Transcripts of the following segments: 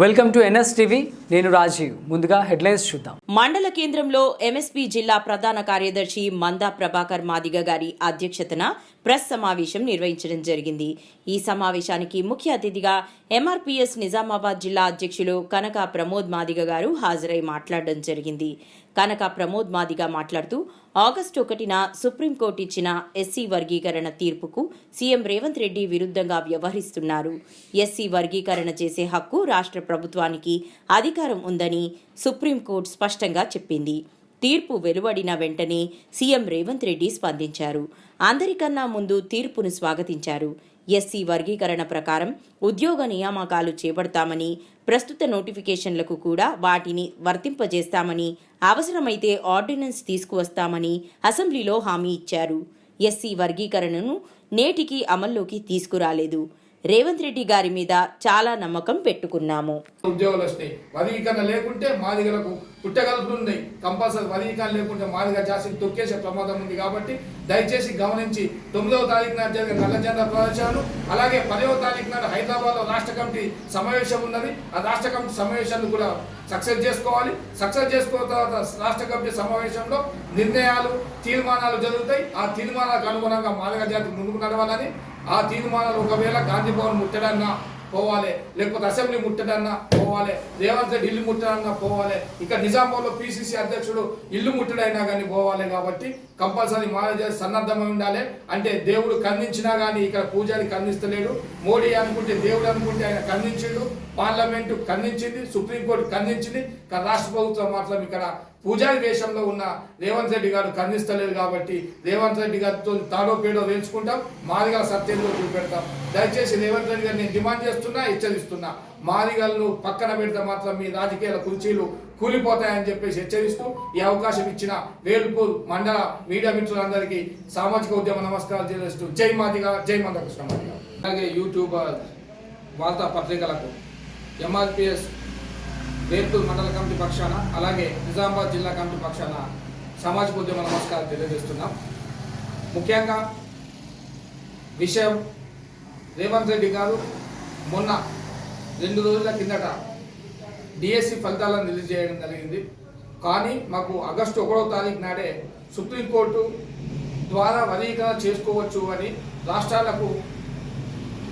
Welcome to NS TV. నేను రాజీవ్. ముందుగా headlines చూద్దాం. మండల కేంద్రంలో ఎంఎస్పీ జిల్లా ప్రధాన కార్యదర్శి మందా ప్రభాకర్ మాదిగ గారి అధ్యక్షతన ప్రెస్ సమావేశం నిర్వహించడం జరిగింది. ఈ సమావేశానికి ముఖ్య అతిథిగా ఎంఆర్పీఎస్ నిజామాబాద్ జిల్లా అధ్యక్షులు కనక ప్రమోద్ మాదిగ గారు హాజరై మాట్లాడడం జరిగింది. కనక ప్రమోద్ మాదిగా మాట్లాడుతూ ఆగస్టు ఒకటిన సుప్రీంకోర్టు ఇచ్చిన ఎస్సీ వర్గీకరణ తీర్పుకు సీఎం రేవంత్ రెడ్డి విరుద్ధంగా వ్యవహరిస్తున్నారు. ఎస్సీ వర్గీకరణ చేసే హక్కు రాష్ట్ర ప్రభుత్వానికి అధికారం ఉందని సుప్రీంకోర్టు స్పష్టంగా చెప్పింది. తీర్పు వెలువడిన వెంటనే సీఎం రేవంత్ రెడ్డి స్పందించారు. అందరికన్నా ముందు తీర్పును స్వాగతించారు. ఎస్సీ వర్గీకరణ ప్రకారం ఉద్యోగ నియామకాలు చేపడతామని ప్రస్తుత నోటిఫికేషన్లకు కూడా వాటిని వర్తింపజేస్తామని అవసరమైతే ఆర్డినెన్స్ తీసుకువస్తామని అసెంబ్లీలో హామీ ఇచ్చారు. ఎస్సీ వర్గీకరణను నేటికి అమల్లోకి తీసుకురాలేదు. రేవంత్ రెడ్డి గారి మీద చాలా నమ్మకం పెట్టుకున్నాము. ఉద్యోగాలు వస్తాయి. వర్గీకరణ లేకుంటే మాదిగలకు పుట్టగలుపుతున్నాయి. కంపల్సరీ వర్గీకరణ లేకుంటే మాదిగ జాతిని తొక్కేసే ప్రమాదం ఉంది కాబట్టి దయచేసి గమనించి తొమ్మిదవ తారీఖు నాడు జరిగే నల్ల జెండా ప్రదర్శనలు అలాగే పదవ తారీఖు నాడు హైదరాబాద్లో రాష్ట్ర కమిటీ సమావేశం ఉన్నది. ఆ రాష్ట్ర కమిటీ సమావేశాన్ని కూడా సక్సెస్ చేసుకోవాలి. సక్సెస్ చేసుకున్న తర్వాత రాష్ట్ర కమిటీ సమావేశంలో నిర్ణయాలు తీర్మానాలు జరుగుతాయి. ఆ తీర్మానాలకు అనుగుణంగా మాదిగ జాతి ముందుకు నడవాలని ఆ తీర్మానాలు ఒకవేళ గాంధీ భవన్ ముట్టడన్నా పోవాలి. లేకపోతే అసెంబ్లీ ముట్టడన్నా పోవాలి. రేవంత్ రెడ్డి ఇల్లు ముట్టడన్నా పోవాలి. ఇక నిజామాబాద్లో పిసిసి అధ్యక్షుడు ఇల్లు ముట్టడైనా కానీ పోవాలి కాబట్టి కంపల్సరీ మహారాజు సన్నద్ధమై ఉండాలి. అంటే దేవుడు ఖండించినా కానీ ఇక్కడ పూజారి ఖండిస్తలేడు. మోడీ అనుకుంటే దేవుడు అనుకుంటే ఆయన ఖండించిండు. పార్లమెంటు ఖండించింది సుప్రీంకోర్టు ఖండించింది. రాష్ట్ర ప్రభుత్వం మాత్రం ఇక్కడ పూజారి వేషంలో ఉన్న రేవంత్ రెడ్డి గారు ఖండిస్తలేదు కాబట్టి రేవంత్ రెడ్డి గారితో తాడో పేడో వేల్చుకుంటాం. మాదిగా సత్యంలో చూపెడతాం. దయచేసి రేవంత్ రెడ్డి గారిని నేను డిమాండ్ చేస్తున్నా హెచ్చరిస్తున్నా. మాదిగలను పక్కన పెడితే మాత్రం మీ రాజకీయాల కుర్చీలు కూలిపోతాయని చెప్పేసి హెచ్చరిస్తూ ఈ అవకాశం ఇచ్చిన వేల్పూర్ మండల మీడియా మిత్రులందరికీ సామాజిక ఉద్యమ నమస్కారాలు చేస్తూ జై మాదిగా జై మందకృష్ణ మాదిగా. అలాగే యూట్యూబ్ వార్తా పత్రికలకు ఎంఆర్పిఎస్ వేల్పూర్ మండల కమిటీ పక్షాన అలాగే నిజామాబాద్ జిల్లా కమిటీ పక్షాన సామాజిక ఉద్యమ నమస్కారం తెలియజేస్తున్నాం. ముఖ్యంగా విషయం రేవంత్ రెడ్డి గారు మొన్న రెండు రోజుల కిందట డిఎస్సి ఫలితాలను రిలీజ్ చేయడం జరిగింది. కానీ మాకు ఆగస్టు ఒకటో తారీఖు నాడే సుప్రీంకోర్టు ద్వారా వర్గీకరణ చేసుకోవచ్చు అని రాష్ట్రాలకు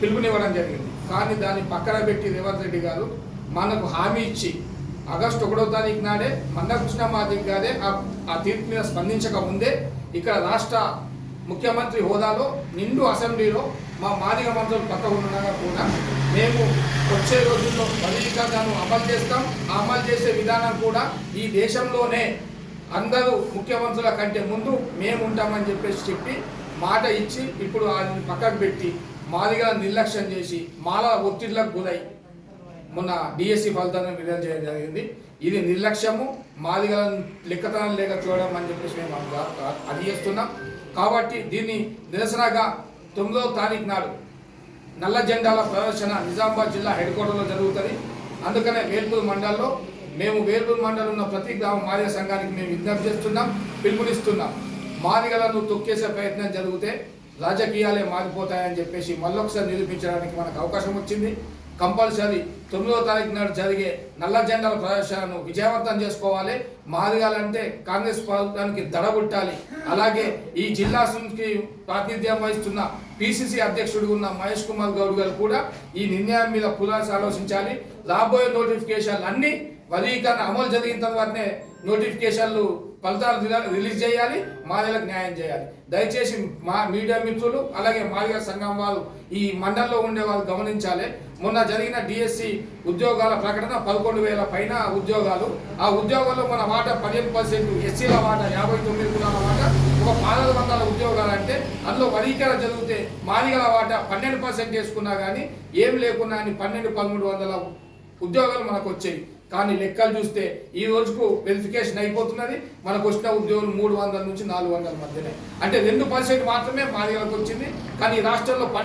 పిలుపునివ్వడం జరిగింది. కానీ దాన్ని పక్కన పెట్టి రేవంత్ రెడ్డి గారు మనకు హామీ ఇచ్చి ఆగస్టు ఒకటో తారీఖు నాడే మందకృష్ణ మాదిక్ గారే ఆ- ఆ తీర్పు మీద స్పందించక ముందే ఇక్కడ రాష్ట్ర ముఖ్యమంత్రి హోదాలో నిండు అసెంబ్లీలో మా మాదిగ మంత్రులు పక్క ఉండగా కూడా మేము వచ్చే రోజుల్లో వర్గీకరణను అమలు చేస్తాం. అమలు చేసే విధానం కూడా ఈ దేశంలోనే అందరూ ముఖ్యమంత్రుల కంటే ముందు మేము ఉంటామని చెప్పేసి చెప్పి మాట ఇచ్చి ఇప్పుడు ఆయన పక్కకు పెట్టి మాదిగా నిర్లక్ష్యం చేసి మాల ఒత్తిళ్ళకు గురై మొన్న డిఎస్సి ఫలితాలను విడుదల చేయడం జరిగింది. ఇది నిర్లక్ష్యము మాదిగలను లెక్కతనం లేక చూడడం అని చెప్పేసి మేము అను- కాబట్టి దీన్ని నిరసనగా తొమ్మిదవ తారీఖు నాడు నల్ల జెండాల ప్రదర్శన నిజామాబాద్ జిల్లా హెడ్ క్వార్టర్లో జరుగుతుంది. అందుకనే వేల్పూర్ మండలంలో మేము వేల్పూర్ మండలం ఉన్న ప్రతి గ్రామ మాదిగ సంఘానికి మేము విజ్ఞప్తి చేస్తున్నాం పిలుపునిస్తున్నాం. మాదిగలను తొక్కేసే ప్రయత్నం జరిగితే రాజకీయాలే మారిపోతాయని చెప్పేసి మళ్ళొకసారి నిరూపించడానికి మనకు అవకాశం వచ్చింది. కంపల్సరీ తొమ్మిదవ తారీఖు నాడు జరిగే నల్ల జెండాల ప్రదర్శనను విజయవంతం చేసుకోవాలి. మారగాలంటే కాంగ్రెస్ ప్రభుత్వానికి దడగొట్టాలి. అలాగే ఈ జిల్లా నుంచి ప్రాతినిధ్యం వహిస్తున్న పిసిసి అధ్యక్షుడు ఉన్న మహేష్ కుమార్ గౌడ్ గారు కూడా ఈ నిర్ణయం మీద పునరాసి ఆలోచించాలి. రాబోయే నోటిఫికేషన్లు అన్ని వర్గీకరణ అమలు జరిగిన తర్వాతనే నోటిఫికేషన్లు ఫలితాలు రిలీజ్ చేయాలి మాదిలకు న్యాయం చేయాలి. దయచేసి మా మీడియా మిత్రులు అలాగే మాదిగ సంఘం వాళ్ళు ఈ మండలంలో ఉండే వాళ్ళు గమనించాలి. మొన్న జరిగిన డిఎస్సి ఉద్యోగాల ప్రకటన పదకొండు వేల పైన ఉద్యోగాలు. ఆ ఉద్యోగాల్లో మన వాట పదిహేను పర్సెంట్ ఎస్సీల వాటా యాభై తొమ్మిది కులాల వాట ఒక పదహారు వందల ఉద్యోగాలు అంటే అందులో వర్గీకరణ జరిగితే మాదిగల వాటా పన్నెండు పర్సెంట్ చేసుకున్నా కానీ ఏం లేకున్నా అని పన్నెండు పదమూడు వందల ఉద్యోగాలు మనకు వచ్చాయి. కానీ లెక్కలు చూస్తే ఈ రోజుకు వెరిఫికేషన్ అయిపోతున్నది. మనకు వచ్చిన ఉద్యోగులు మూడు వందల నుంచి నాలుగు వందల మధ్యనే. అంటే రెండు పర్సెంట్ మాత్రమే మాదిగలకు వచ్చింది. కానీ ఈ రాష్ట్రంలో పన్నెండు